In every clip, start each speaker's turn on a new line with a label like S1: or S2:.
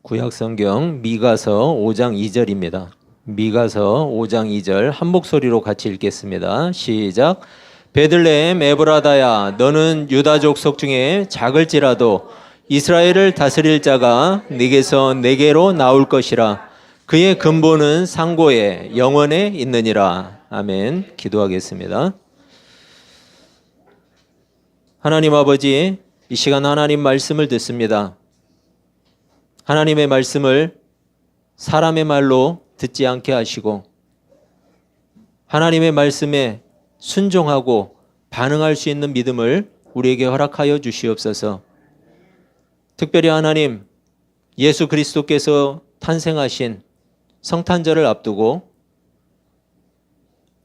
S1: 구약 성경 미가서 5장 2절입니다. 미가서 5장 2절 한 목소리로 같이 읽겠습니다. 시작. 베들레헴 에브라다야 너는 유다 족속 중에 작을지라도 이스라엘을 다스릴 자가 네게서 내게로 나올 것이라 그의 근본은 상고에 영원에 있느니라. 아멘. 기도하겠습니다. 하나님 아버지 이 시간 하나님 말씀을 듣습니다. 하나님의 말씀을 사람의 말로 듣지 않게 하시고 하나님의 말씀에 순종하고 반응할 수 있는 믿음을 우리에게 허락하여 주시옵소서. 특별히 하나님 예수 그리스도께서 탄생하신 성탄절을 앞두고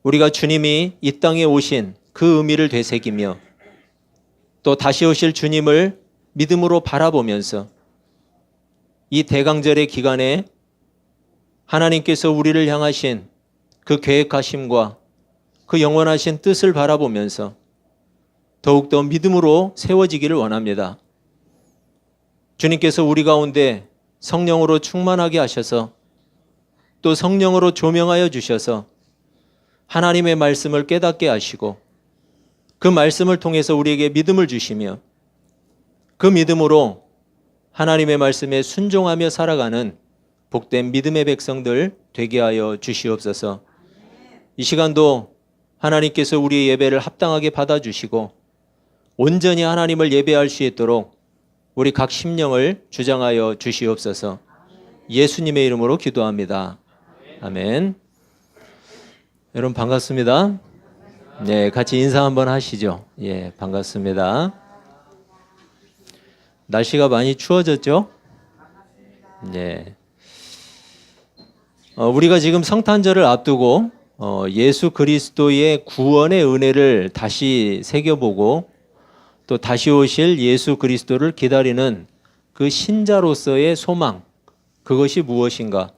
S1: 우리가 주님이 이 땅에 오신 그 의미를 되새기며 또 다시 오실 주님을 믿음으로 바라보면서 이 대강절의 기간에 하나님께서 우리를 향하신 그 계획하심과 그 영원하신 뜻을 바라보면서 더욱더 믿음으로 세워지기를 원합니다. 주님께서 우리 가운데 성령으로 충만하게 하셔서 또 성령으로 조명하여 주셔서 하나님의 말씀을 깨닫게 하시고 그 말씀을 통해서 우리에게 믿음을 주시며 그 믿음으로 하나님의 말씀에 순종하며 살아가는 복된 믿음의 백성들 되게 하여 주시옵소서. 이 시간도 하나님께서 우리의 예배를 합당하게 받아주시고 온전히 하나님을 예배할 수 있도록 우리 각 심령을 주장하여 주시옵소서. 예수님의 이름으로 기도합니다. 아멘. 여러분 반갑습니다. 네, 같이 인사 한번 하시죠. 예, 반갑습니다. 날씨가 많이 추워졌죠? 네. 어, 우리가 지금 성탄절을 앞두고 어, 예수 그리스도의 구원의 은혜를 다시 새겨보고 또 다시 오실 예수 그리스도를 기다리는 그 신자로서의 소망, 그것이 무엇인가?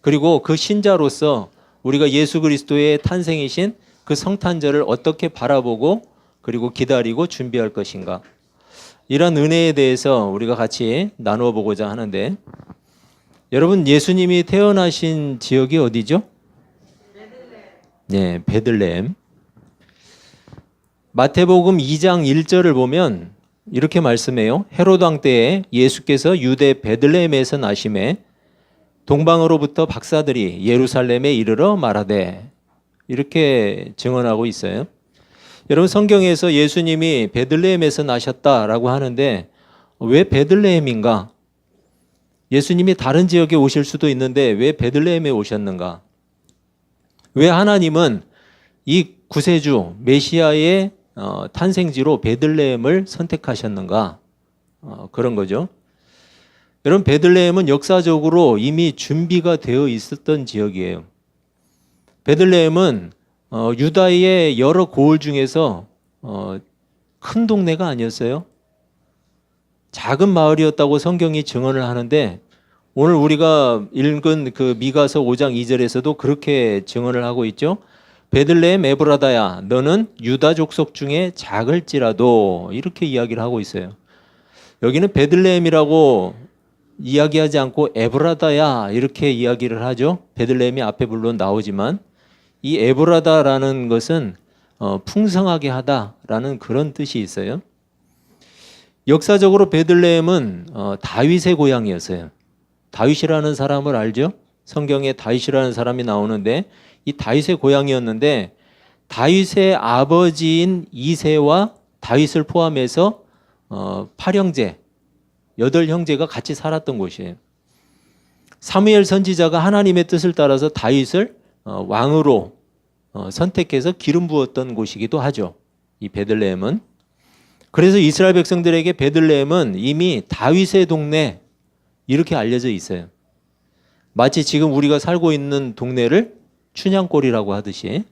S1: 그리고 그 신자로서 우리가 예수 그리스도의 탄생이신 그 성탄절을 어떻게 바라보고 그리고 기다리고 준비할 것인가? 이런 은혜에 대해서 우리가 같이 나누어 보고자 하는데 여러분 예수님이 태어나신 지역이 어디죠? 네, 베들레헴. 마태복음 2장 1절을 보면 이렇게 말씀해요. 헤로드 왕 때에 예수께서 유대 베들레헴에서 나심에 동방으로부터 박사들이 예루살렘에 이르러 말하되 이렇게 증언하고 있어요. 여러분 성경에서 예수님이 베들레헴에서 나셨다라고 하는데 왜 베들레헴인가? 예수님이 다른 지역에 오실 수도 있는데 왜 베들레헴에 오셨는가? 왜 하나님은 이 구세주 메시아의 어, 탄생지로 베들레헴을 선택하셨는가? 어, 그런 거죠. 여러분 베들레헴은 역사적으로 이미 준비가 되어 있었던 지역이에요. 베들레헴은 어, 유다의 여러 고을 중에서 어, 큰 동네가 아니었어요. 작은 마을이었다고 성경이 증언을 하는데 오늘 우리가 읽은 그 미가서 5장 2절에서도 그렇게 증언을 하고 있죠. 베들레헴 에브라다야 너는 유다 족속 중에 작을지라도 이렇게 이야기를 하고 있어요. 여기는 베들레헴이라고 이야기하지 않고 에브라다야 이렇게 이야기를 하죠. 베들레헴이 앞에 물론 나오지만 이 에브라다라는 것은 어, 풍성하게 하다라는 그런 뜻이 있어요. 역사적으로 베들레헴은 어, 다윗의 고향이었어요. 다윗이라는 사람을 알죠? 성경에 다윗이라는 사람이 나오는데 이 다윗의 고향이었는데 다윗의 아버지인 이세와 다윗을 포함해서 어, 8형제, 여덟 형제가 같이 살았던 곳이에요. 사무엘 선지자가 하나님의 뜻을 따라서 다윗을 어, 왕으로 어, 선택해서 기름 부었던 곳이기도 하죠. 이 베들레헴은 그래서 이스라엘 백성들에게 베들레헴은 이미 다윗의 동네 이렇게 알려져 있어요. 마치 지금 우리가 살고 있는 동네를 춘향골이라고 하듯이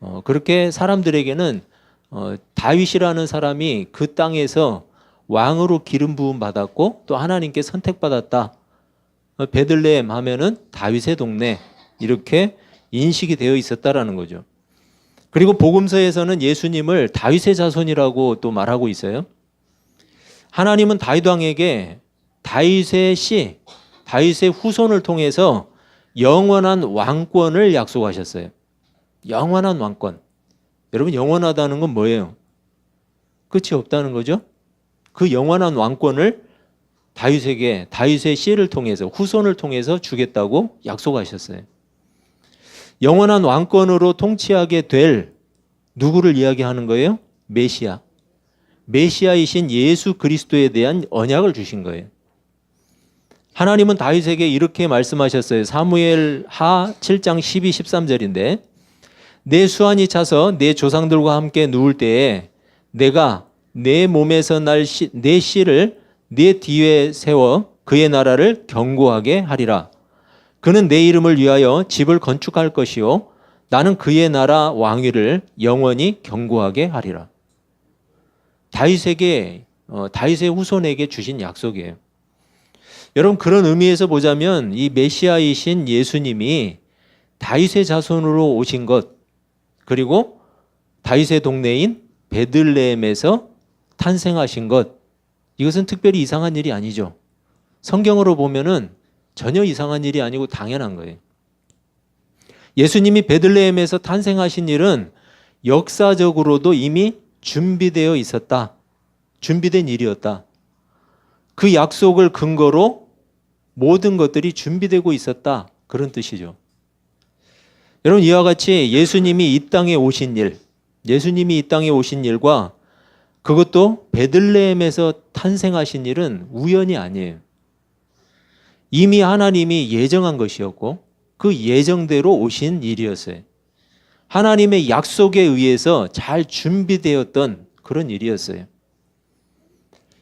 S1: 어, 그렇게 사람들에게는 어, 다윗이라는 사람이 그 땅에서 왕으로 기름 부음 받았고 또 하나님께 선택받았다. 어, 베들레헴 하면은 다윗의 동네 이렇게 인식이 되어 있었다라는 거죠. 그리고 복음서에서는 예수님을 다윗의 자손이라고 또 말하고 있어요. 하나님은 다윗 왕에게 다윗의 씨, 다윗의 후손을 통해서 영원한 왕권을 약속하셨어요. 영원한 왕권. 여러분 영원하다는 건 뭐예요? 끝이 없다는 거죠. 그 영원한 왕권을 다윗에게 다윗의 씨를 통해서 후손을 통해서 주겠다고 약속하셨어요. 영원한 왕권으로 통치하게 될 누구를 이야기하는 거예요? 메시아. 메시아이신 예수 그리스도에 대한 언약을 주신 거예요. 하나님은 다윗에게 이렇게 말씀하셨어요. 사무엘 하 7장 12, 13절인데 내 수완이 차서 내 조상들과 함께 누울 때에 내가 내 몸에서 날내 씨를 네 뒤에 세워 그의 나라를 견고하게 하리라. 그는 내 이름을 위하여 집을 건축할 것이요 나는 그의 나라 왕위를 영원히 견고하게 하리라. 다윗에게 어, 다윗의 후손에게 주신 약속이에요. 여러분 그런 의미에서 보자면 이 메시아이신 예수님이 다윗의 자손으로 오신 것 그리고 다윗의 동네인 베들레헴에서 탄생하신 것 이것은 특별히 이상한 일이 아니죠. 성경으로 보면은 전혀 이상한 일이 아니고 당연한 거예요. 예수님이 베들레헴에서 탄생하신 일은 역사적으로도 이미 준비되어 있었다. 준비된 일이었다. 그 약속을 근거로 모든 것들이 준비되고 있었다. 그런 뜻이죠. 여러분 이와 같이 예수님이 이 땅에 오신 일, 예수님이 이 땅에 오신 일과 그것도 베들레헴에서 탄생하신 일은 우연이 아니에요. 이미 하나님이 예정한 것이었고 그 예정대로 오신 일이었어요. 하나님의 약속에 의해서 잘 준비되었던 그런 일이었어요.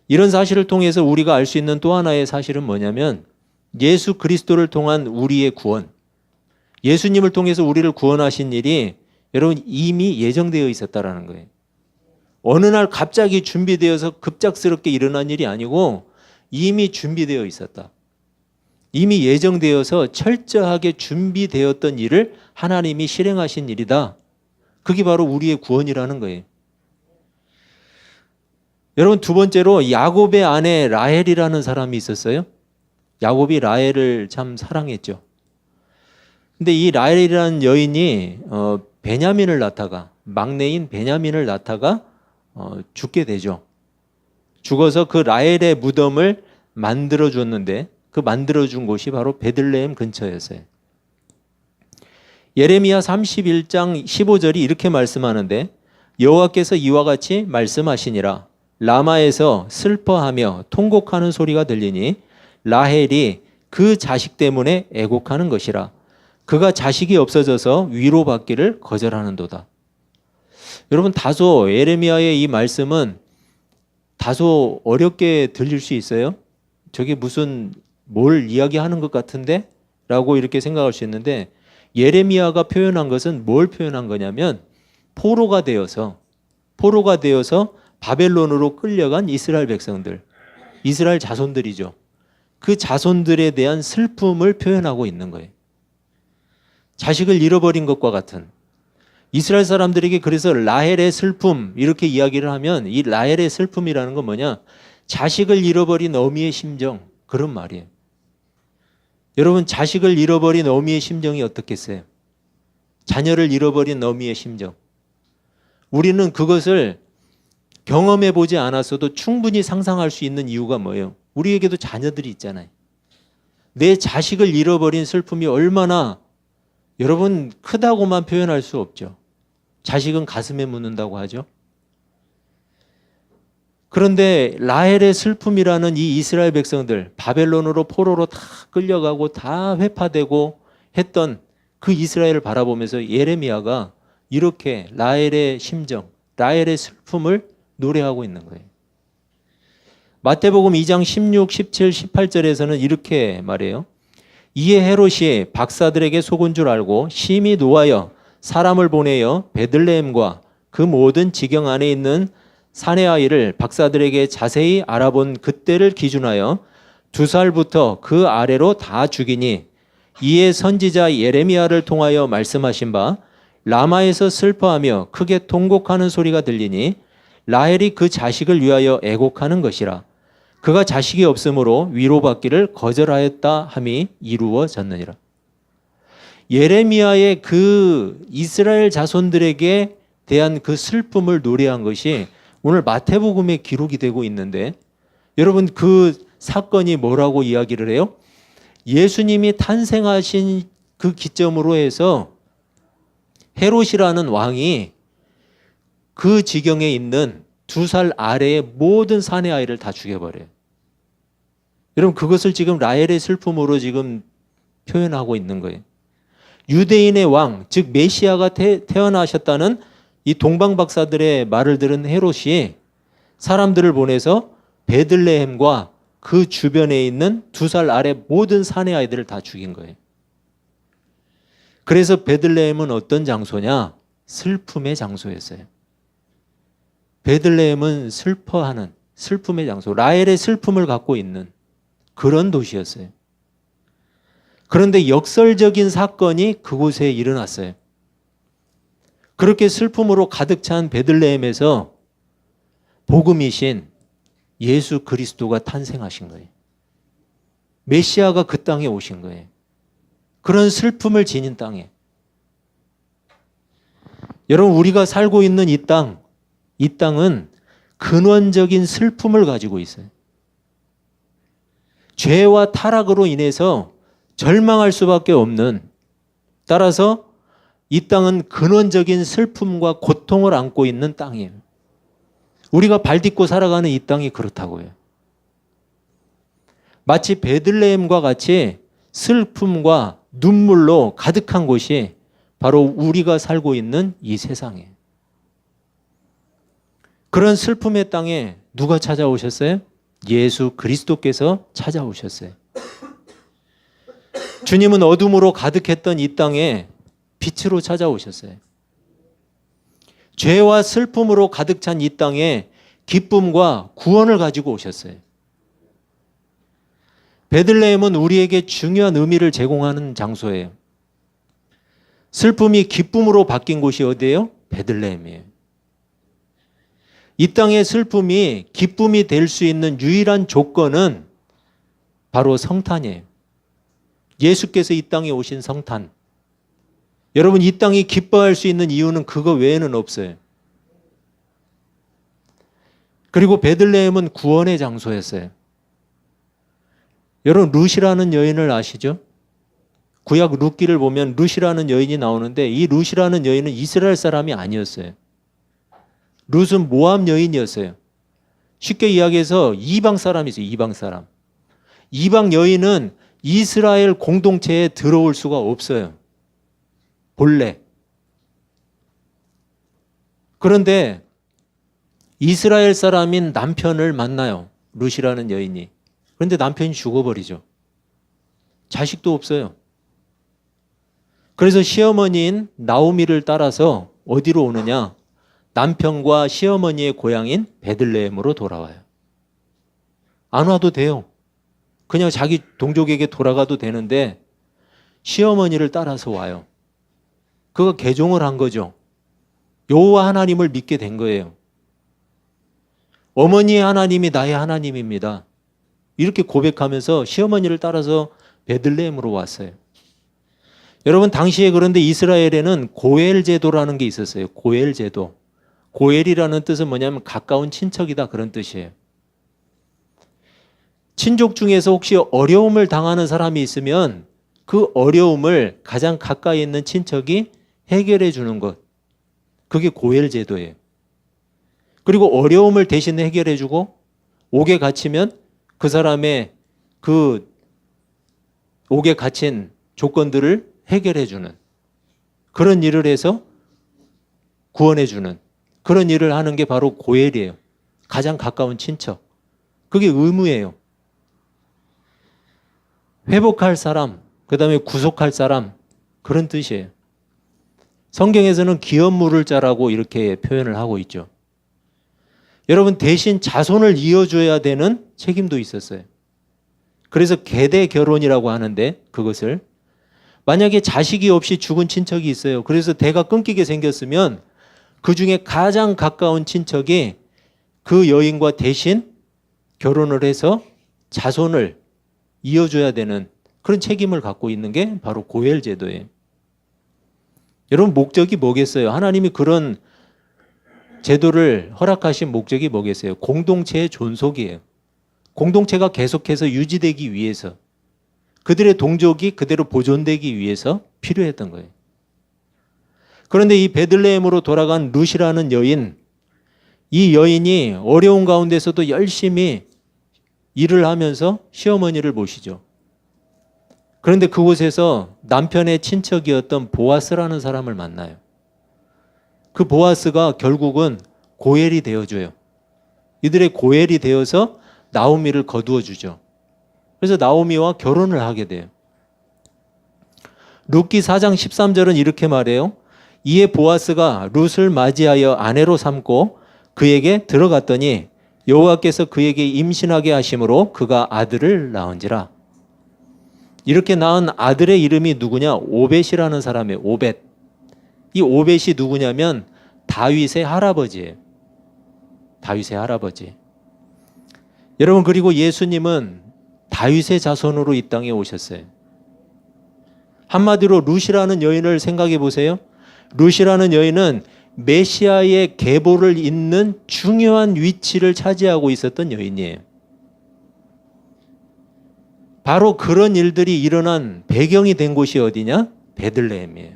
S1: 이런 사실을 통해서 우리가 알 수 있는 또 하나의 사실은 뭐냐면 예수 그리스도를 통한 우리의 구원, 예수님을 통해서 우리를 구원하신 일이 여러분 이미 예정되어 있었다라는 거예요. 어느 날 갑자기 준비되어서 급작스럽게 일어난 일이 아니고 이미 준비되어 있었다. 이미 예정되어서 철저하게 준비되었던 일을 하나님이 실행하신 일이다. 그게 바로 우리의 구원이라는 거예요. 여러분 두 번째로 야곱의 아내 라헬이라는 사람이 있었어요. 야곱이 라헬을 참 사랑했죠. 근데 이 라헬이라는 여인이 어, 베냐민을 낳다가 막내인 베냐민을 낳다가 어, 죽게 되죠. 죽어서 그 라헬의 무덤을 만들어 줬는데 그 만들어 준 곳이 바로 베들레헴 근처였어요. 예레미야 31장 15절이 이렇게 말씀하는데 여호와께서 이와 같이 말씀하시니라 라마에서 슬퍼하며 통곡하는 소리가 들리니 라헬이 그 자식 때문에 애곡하는 것이라 그가 자식이 없어져서 위로받기를 거절하는도다. 여러분 다소 예레미야의 이 말씀은 다소 어렵게 들릴 수 있어요. 저게 무슨 뭘 이야기하는 것 같은데? 라고 이렇게 생각할 수 있는데 예레미야가 표현한 것은 뭘 표현한 거냐면 포로가 되어서 포로가 되어서 바벨론으로 끌려간 이스라엘 백성들, 이스라엘 자손들이죠. 그 자손들에 대한 슬픔을 표현하고 있는 거예요. 자식을 잃어버린 것과 같은 이스라엘 사람들에게 그래서 라헬의 슬픔 이렇게 이야기를 하면 이 라헬의 슬픔이라는 건 뭐냐? 자식을 잃어버린 어미의 심정 그런 말이에요. 여러분 자식을 잃어버린 어미의 심정이 어떻겠어요? 자녀를 잃어버린 어미의 심정. 우리는 그것을 경험해 보지 않았어도 충분히 상상할 수 있는 이유가 뭐예요? 우리에게도 자녀들이 있잖아요. 내 자식을 잃어버린 슬픔이 얼마나 여러분 크다고만 표현할 수 없죠. 자식은 가슴에 묻는다고 하죠. 그런데 라헬의 슬픔이라는 이 이스라엘 백성들 바벨론으로 포로로 다 끌려가고 다 회파되고 했던 그 이스라엘을 바라보면서 예레미야가 이렇게 라헬의 심정, 라헬의 슬픔을 노래하고 있는 거예요. 마태복음 2장 16, 17, 18절에서는 이렇게 말해요. 이에 헤롯이 박사들에게 속은 줄 알고 심히 노하여 사람을 보내어 베들레헴과 그 모든 지경 안에 있는 사내 아이를 박사들에게 자세히 알아본 그때를 기준하여 두 살부터 그 아래로 다 죽이니 이에 선지자 예레미야를 통하여 말씀하신 바 라마에서 슬퍼하며 크게 통곡하는 소리가 들리니 라헬이 그 자식을 위하여 애곡하는 것이라 그가 자식이 없으므로 위로받기를 거절하였다 함이 이루어졌느니라. 예레미야의 그 이스라엘 자손들에게 대한 그 슬픔을 노래한 것이 오늘 마태복음에 기록이 되고 있는데 여러분 그 사건이 뭐라고 이야기를 해요? 예수님이 탄생하신 그 기점으로 해서 헤롯이라는 왕이 그 지경에 있는 두 살 아래의 모든 사내 아이를 다 죽여버려요. 여러분 그것을 지금 라헬의 슬픔으로 지금 표현하고 있는 거예요. 유대인의 왕, 즉 메시아가 태, 태어나셨다는 이 동방 박사들의 말을 들은 헤롯이 사람들을 보내서 베들레헴과 그 주변에 있는 두 살 아래 모든 사내 아이들을 다 죽인 거예요. 그래서 베들레헴은 어떤 장소냐? 슬픔의 장소였어요. 베들레헴은 슬퍼하는 슬픔의 장소, 라헬의 슬픔을 갖고 있는 그런 도시였어요. 그런데 역설적인 사건이 그곳에 일어났어요. 그렇게 슬픔으로 가득 찬 베들레헴에서 복음이신 예수 그리스도가 탄생하신 거예요. 메시아가 그 땅에 오신 거예요. 그런 슬픔을 지닌 땅에. 여러분, 우리가 살고 있는 이 땅, 이 땅은 근원적인 슬픔을 가지고 있어요. 죄와 타락으로 인해서 절망할 수밖에 없는 따라서 이 땅은 근원적인 슬픔과 고통을 안고 있는 땅이에요. 우리가 발 딛고 살아가는 이 땅이 그렇다고요. 마치 베들레헴과 같이 슬픔과 눈물로 가득한 곳이 바로 우리가 살고 있는 이 세상이에요. 그런 슬픔의 땅에 누가 찾아오셨어요? 예수 그리스도께서 찾아오셨어요. 주님은 어둠으로 가득했던 이 땅에 빛으로 찾아오셨어요. 죄와 슬픔으로 가득 찬 이 땅에 기쁨과 구원을 가지고 오셨어요. 베들레헴은 우리에게 중요한 의미를 제공하는 장소예요. 슬픔이 기쁨으로 바뀐 곳이 어디예요? 베들레헴이에요. 이 땅의 슬픔이 기쁨이 될 수 있는 유일한 조건은 바로 성탄이에요. 예수께서 이 땅에 오신 성탄. 여러분, 이 땅이 기뻐할 수 있는 이유는 그거 외에는 없어요. 그리고 베들레헴은 구원의 장소였어요. 여러분, 룻이라는 여인을 아시죠? 구약 룻기를 보면 룻이라는 여인이 나오는데 이 룻이라는 여인은 이스라엘 사람이 아니었어요. 룻은 모함 여인이었어요. 쉽게 이야기해서 이방 사람이었어요. 이방 사람. 이방 여인은 이스라엘 공동체에 들어올 수가 없어요. 본래. 그런데 이스라엘 사람인 남편을 만나요. 룻이라는 여인이. 그런데 남편이 죽어버리죠. 자식도 없어요. 그래서 시어머니인 나오미를 따라서 어디로 오느냐? 남편과 시어머니의 고향인 베들레헴으로 돌아와요. 안 와도 돼요. 그냥 자기 동족에게 돌아가도 되는데 시어머니를 따라서 와요. 그거 개종을 한 거죠. 여호와 하나님을 믿게 된 거예요. 어머니의 하나님이 나의 하나님입니다. 이렇게 고백하면서 시어머니를 따라서 베들레헴으로 왔어요. 여러분 당시에 그런데 이스라엘에는 고엘 제도라는 게 있었어요. 고엘 제도. 고엘이라는 뜻은 뭐냐면 가까운 친척이다 그런 뜻이에요. 친족 중에서 혹시 어려움을 당하는 사람이 있으면 그 어려움을 가장 가까이 있는 친척이 해결해 주는 것. 그게 고엘 제도예요. 그리고 어려움을 대신 해결해 주고 옥에 갇히면 그 사람의 그 옥에 갇힌 조건들을 해결해 주는 그런 일을 해서 구원해 주는 그런 일을 하는 게 바로 고엘이에요. 가장 가까운 친척. 그게 의무예요. 회복할 사람, 그 다음에 구속할 사람, 그런 뜻이에요. 성경에서는 기업 물을 자라고 이렇게 표현을 하고 있죠. 여러분, 대신 자손을 이어줘야 되는 책임도 있었어요. 그래서 계대 결혼이라고 하는데 그것을 만약에 자식이 없이 죽은 친척이 있어요. 그래서 대가 끊기게 생겼으면 그 중에 가장 가까운 친척이 그 여인과 대신 결혼을 해서 자손을 이어줘야 되는 그런 책임을 갖고 있는 게 바로 고엘 제도예요. 여러분 목적이 뭐겠어요? 하나님이 그런 제도를 허락하신 목적이 뭐겠어요? 공동체의 존속이에요. 공동체가 계속해서 유지되기 위해서 그들의 동족이 그대로 보존되기 위해서 필요했던 거예요. 그런데 이 베들레헴으로 돌아간 룻이라는 여인, 이 여인이 어려운 가운데서도 열심히 일을 하면서 시어머니를 모시죠. 그런데 그곳에서 남편의 친척이었던 보아스라는 사람을 만나요. 그 보아스가 결국은 고엘이 되어줘요. 이들의 고엘이 되어서 나오미를 거두어 주죠. 그래서 나오미와 결혼을 하게 돼요. 룻기 4장 13절은 이렇게 말해요. 이에 보아스가 룻을 맞이하여 아내로 삼고 그에게 들어갔더니 여호와께서 그에게 임신하게 하심으로 그가 아들을 낳은지라. 이렇게 낳은 아들의 이름이 누구냐? 오벳이라는 사람이에요. 오벳. 이 오벳이 누구냐면 다윗의 할아버지예요. 다윗의 할아버지. 여러분 그리고 예수님은 다윗의 자손으로 이 땅에 오셨어요. 한마디로 룻이라는 여인을 생각해 보세요. 룻이라는 여인은 메시아의 계보를 잇는 중요한 위치를 차지하고 있었던 여인이에요. 바로 그런 일들이 일어난 배경이 된 곳이 어디냐? 베들레헴이에요.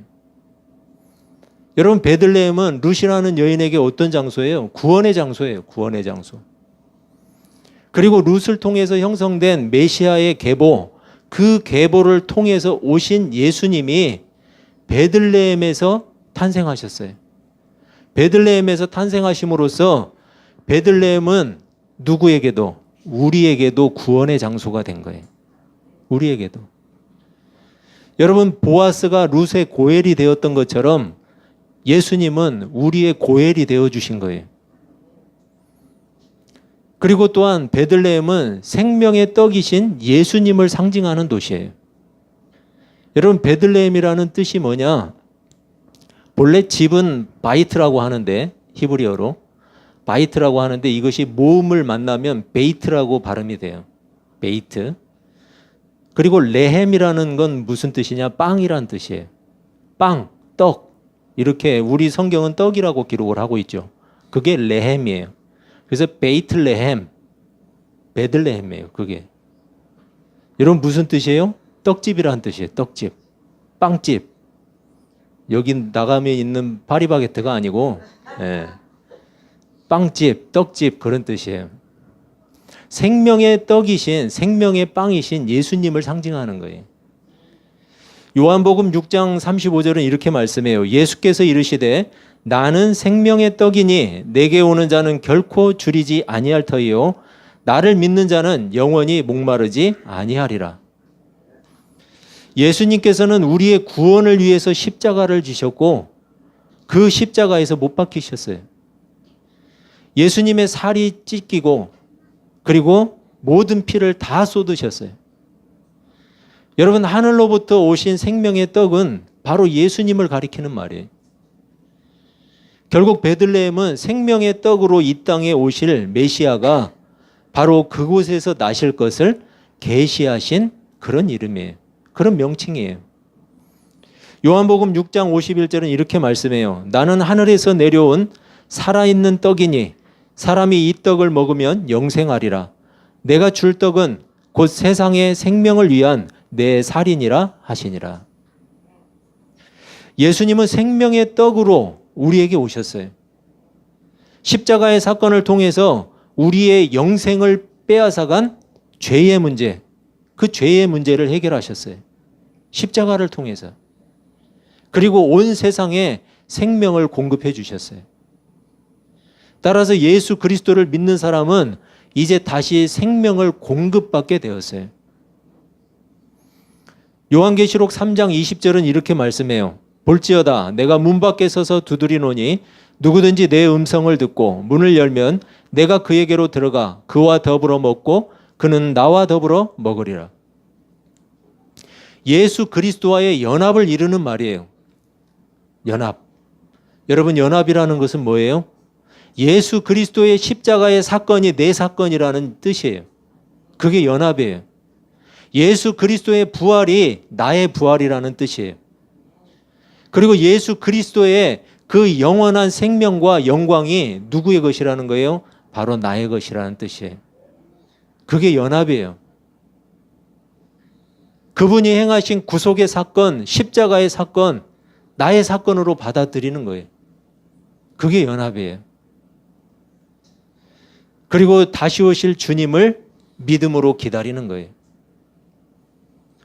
S1: 여러분 베들레헴은 룻이라는 여인에게 어떤 장소예요? 구원의 장소예요. 구원의 장소. 그리고 룻을 통해서 형성된 메시아의 계보, 그 계보를 통해서 오신 예수님이 베들레헴에서 탄생하셨어요. 베들레헴에서 탄생하심으로써 베들레헴은 누구에게도 우리에게도 구원의 장소가 된 거예요. 우리에게도. 여러분 보아스가 룻의 고엘이 되었던 것처럼 예수님은 우리의 고엘이 되어 주신 거예요. 그리고 또한 베들레헴은 생명의 떡이신 예수님을 상징하는 도시예요. 여러분 베들레헴이라는 뜻이 뭐냐? 본래 집은 바이트라고 하는데 히브리어로 바이트라고 하는데 이것이 모음을 만나면 베이트라고 발음이 돼요. 베이트. 그리고 레헴이라는 건 무슨 뜻이냐? 빵이란 뜻이에요. 빵, 떡. 이렇게 우리 성경은 떡이라고 기록을 하고 있죠. 그게 레헴이에요. 그래서 베이틀레헴, 베들레헴이에요. 그게. 여러분 무슨 뜻이에요? 떡집이라는 뜻이에요. 떡집. 빵집. 여기 나가면 있는 파리바게트가 아니고 예. 빵집, 떡집 그런 뜻이에요. 생명의 떡이신 생명의 빵이신 예수님을 상징하는 거예요. 요한복음 6장 35절은 이렇게 말씀해요. 예수께서 이르시되 나는 생명의 떡이니 내게 오는 자는 결코 줄이지 아니할 터이요 나를 믿는 자는 영원히 목마르지 아니하리라. 예수님께서는 우리의 구원을 위해서 십자가를 지셨고 그 십자가에서 못 박히셨어요. 예수님의 살이 찢기고 그리고 모든 피를 다 쏟으셨어요. 여러분 하늘로부터 오신 생명의 떡은 바로 예수님을 가리키는 말이에요. 결국 베들레헴은 생명의 떡으로 이 땅에 오실 메시아가 바로 그곳에서 나실 것을 계시하신 그런 이름이에요. 그런 명칭이에요. 요한복음 6장 51절은 이렇게 말씀해요. 나는 하늘에서 내려온 살아있는 떡이니 사람이 이 떡을 먹으면 영생하리라. 내가 줄 떡은 곧 세상의 생명을 위한 내 살이니라 하시니라. 예수님은 생명의 떡으로 우리에게 오셨어요. 십자가의 사건을 통해서 우리의 영생을 빼앗아간 죄의 문제, 그 죄의 문제를 해결하셨어요. 십자가를 통해서. 그리고 온 세상에 생명을 공급해 주셨어요. 따라서 예수 그리스도를 믿는 사람은 이제 다시 생명을 공급받게 되었어요. 요한계시록 3장 20절은 이렇게 말씀해요. 볼지어다 내가 문 밖에 서서 두드리노니 누구든지 내 음성을 듣고 문을 열면 내가 그에게로 들어가 그와 더불어 먹고 그는 나와 더불어 먹으리라. 예수 그리스도와의 연합을 이루는 말이에요. 연합. 여러분 연합이라는 것은 뭐예요? 예수 그리스도의 십자가의 사건이 내 사건이라는 뜻이에요. 그게 연합이에요. 예수 그리스도의 부활이 나의 부활이라는 뜻이에요. 그리고 예수 그리스도의 그 영원한 생명과 영광이 누구의 것이라는 거예요? 바로 나의 것이라는 뜻이에요. 그게 연합이에요. 그분이 행하신 구속의 사건, 십자가의 사건, 나의 사건으로 받아들이는 거예요. 그게 연합이에요. 그리고 다시 오실 주님을 믿음으로 기다리는 거예요.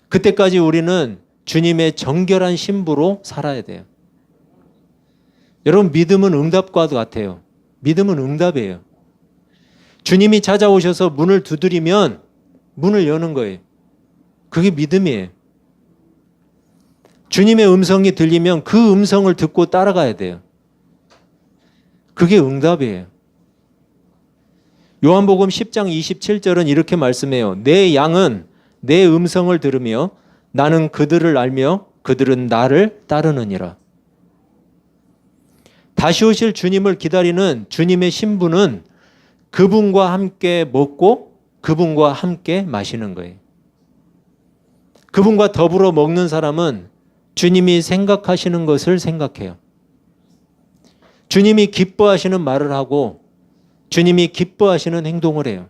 S1: 그때까지 우리는 주님의 정결한 신부로 살아야 돼요. 여러분, 믿음은 응답과도 같아요. 믿음은 응답이에요. 주님이 찾아오셔서 문을 두드리면 문을 여는 거예요. 그게 믿음이에요. 주님의 음성이 들리면 그 음성을 듣고 따라가야 돼요. 그게 응답이에요. 요한복음 10장 27절은 이렇게 말씀해요. 내 양은 내 음성을 들으며 나는 그들을 알며 그들은 나를 따르느니라. 다시 오실 주님을 기다리는 주님의 신부는 그분과 함께 먹고 그분과 함께 마시는 거예요. 그분과 더불어 먹는 사람은 주님이 생각하시는 것을 생각해요. 주님이 기뻐하시는 말을 하고 주님이 기뻐하시는 행동을 해요.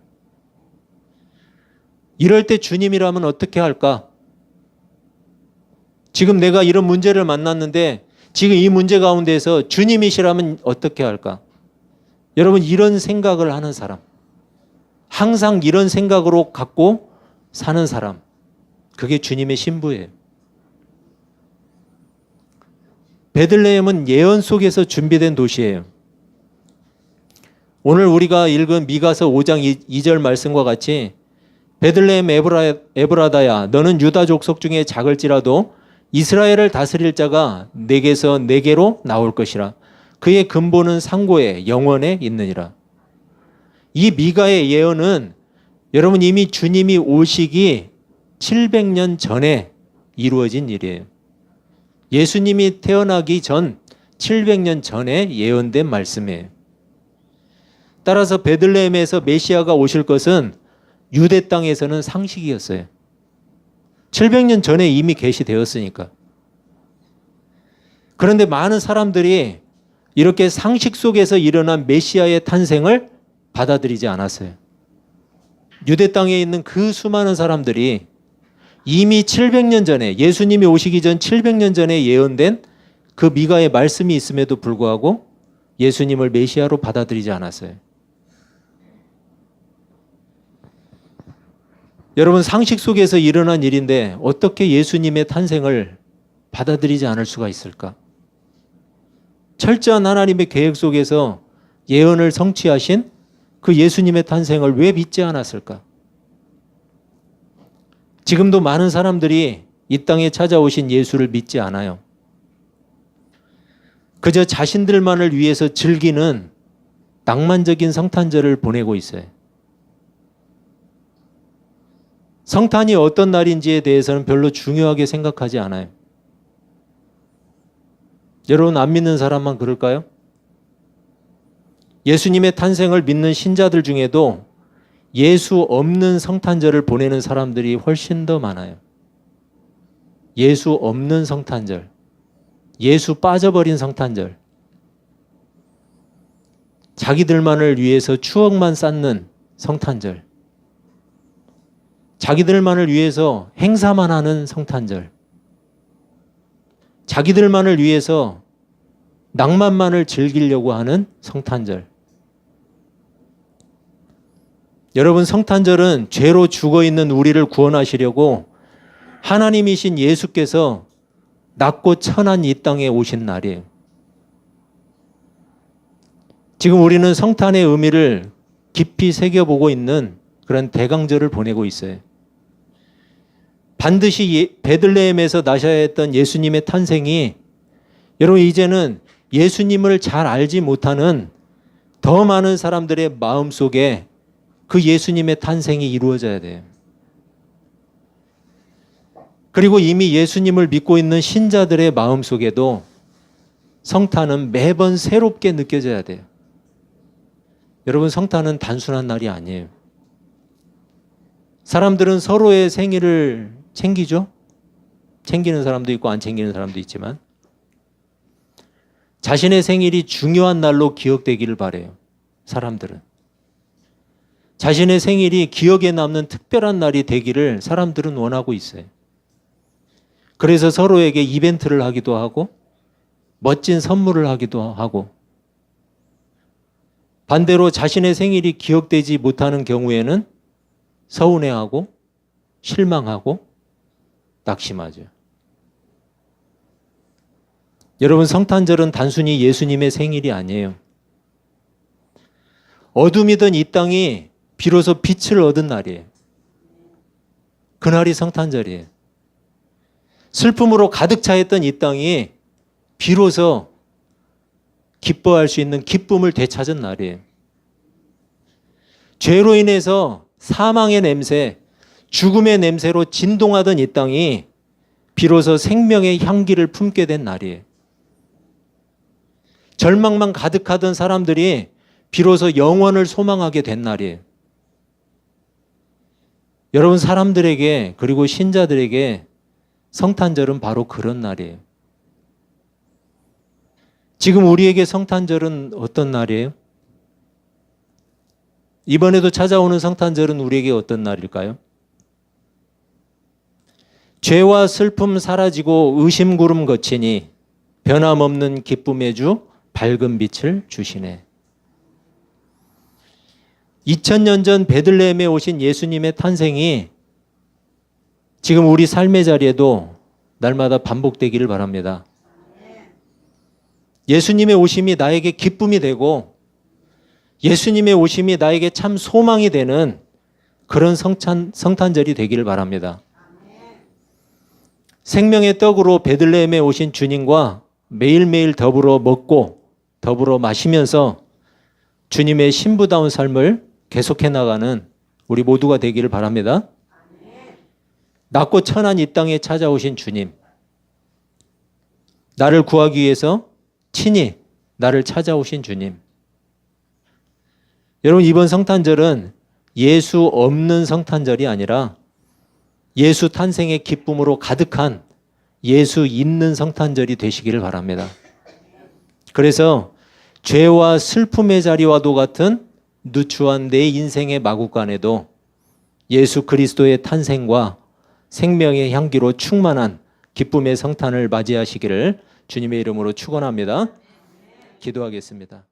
S1: 이럴 때 주님이라면 어떻게 할까? 지금 내가 이런 문제를 만났는데 지금 이 문제 가운데서 주님이시라면 어떻게 할까? 여러분 이런 생각을 하는 사람, 항상 이런 생각으로 갖고 사는 사람, 그게 주님의 신부예요. 베들레헴은 예언 속에서 준비된 도시예요. 오늘 우리가 읽은 미가서 5장 2절 말씀과 같이 베들레헴 에브라, 에브라다야 너는 유다 족속 중에 작을지라도 이스라엘을 다스릴 자가 내게서 내게로 나올 것이라 그의 근본은 상고에 영원에 있느니라 이 미가의 예언은 여러분 이미 주님이 오시기 700년 전에 이루어진 일이에요. 예수님이 태어나기 전 700년 전에 예언된 말씀이에요. 따라서 베들레헴에서 메시아가 오실 것은 유대 땅에서는 상식이었어요. 700년 전에 이미 계시되었으니까. 그런데 많은 사람들이 이렇게 상식 속에서 일어난 메시아의 탄생을 받아들이지 않았어요. 유대 땅에 있는 그 수많은 사람들이 이미 700년 전에 예수님이 오시기 전 700년 전에 예언된 그 미가의 말씀이 있음에도 불구하고 예수님을 메시아로 받아들이지 않았어요. 여러분 상식 속에서 일어난 일인데 어떻게 예수님의 탄생을 받아들이지 않을 수가 있을까? 철저한 하나님의 계획 속에서 예언을 성취하신 그 예수님의 탄생을 왜 믿지 않았을까? 지금도 많은 사람들이 이 땅에 찾아오신 예수를 믿지 않아요. 그저 자신들만을 위해서 즐기는 낭만적인 성탄절을 보내고 있어요. 성탄이 어떤 날인지에 대해서는 별로 중요하게 생각하지 않아요. 여러분 안 믿는 사람만 그럴까요? 예수님의 탄생을 믿는 신자들 중에도 예수 없는 성탄절을 보내는 사람들이 훨씬 더 많아요. 예수 없는 성탄절. 예수 빠져버린 성탄절. 자기들만을 위해서 추억만 쌓는 성탄절. 자기들만을 위해서 행사만 하는 성탄절. 자기들만을 위해서 낭만만을 즐기려고 하는 성탄절. 여러분, 성탄절은 죄로 죽어 있는 우리를 구원하시려고 하나님이신 예수께서 낮고 천한 이 땅에 오신 날이에요. 지금 우리는 성탄의 의미를 깊이 새겨보고 있는 그런 대강절을 보내고 있어요. 반드시 예, 베들레헴에서 나셔야 했던 예수님의 탄생이 여러분 이제는 예수님을 잘 알지 못하는 더 많은 사람들의 마음 속에 그 예수님의 탄생이 이루어져야 돼요. 그리고 이미 예수님을 믿고 있는 신자들의 마음 속에도 성탄은 매번 새롭게 느껴져야 돼요. 여러분 성탄은 단순한 날이 아니에요. 사람들은 서로의 생일을 챙기죠. 챙기는 사람도 있고 안 챙기는 사람도 있지만 자신의 생일이 중요한 날로 기억되기를 바래요. 사람들은 자신의 생일이 기억에 남는 특별한 날이 되기를 사람들은 원하고 있어요. 그래서 서로에게 이벤트를 하기도 하고 멋진 선물을 하기도 하고 반대로 자신의 생일이 기억되지 못하는 경우에는 서운해하고 실망하고 낙심하죠. 여러분 성탄절은 단순히 예수님의 생일이 아니에요. 어둠이던 이 땅이 비로소 빛을 얻은 날이에요. 그날이 성탄절이에요. 슬픔으로 가득 차있던 이 땅이 비로소 기뻐할 수 있는 기쁨을 되찾은 날이에요. 죄로 인해서 사망의 냄새, 죽음의 냄새로 진동하던 이 땅이 비로소 생명의 향기를 품게 된 날이에요. 절망만 가득하던 사람들이 비로소 영원을 소망하게 된 날이에요. 여러분 사람들에게 그리고 신자들에게 성탄절은 바로 그런 날이에요. 지금 우리에게 성탄절은 어떤 날이에요? 이번에도 찾아오는 성탄절은 우리에게 어떤 날일까요? 죄와 슬픔 사라지고 의심 구름 거치니 변함없는 기쁨의 주 밝은 빛을 주시네. 2000년 전 베들레헴에 오신 예수님의 탄생이 지금 우리 삶의 자리에도 날마다 반복되기를 바랍니다. 예수님의 오심이 나에게 기쁨이 되고 예수님의 오심이 나에게 참 소망이 되는 그런 성찬, 성탄절이 되기를 바랍니다. 생명의 떡으로 베들레헴에 오신 주님과 매일매일 더불어 먹고 더불어 마시면서 주님의 신부다운 삶을 계속해 나가는 우리 모두가 되기를 바랍니다. 낮고 천한 이 땅에 찾아오신 주님. 나를 구하기 위해서 친히 나를 찾아오신 주님. 여러분, 이번 성탄절은 예수 없는 성탄절이 아니라 예수 탄생의 기쁨으로 가득한 예수 있는 성탄절이 되시기를 바랍니다. 그래서 죄와 슬픔의 자리와도 같은 누추한 내 인생의 마구간에도 예수 그리스도의 탄생과 생명의 향기로 충만한 기쁨의 성탄을 맞이하시기를 주님의 이름으로 축원합니다. 기도하겠습니다.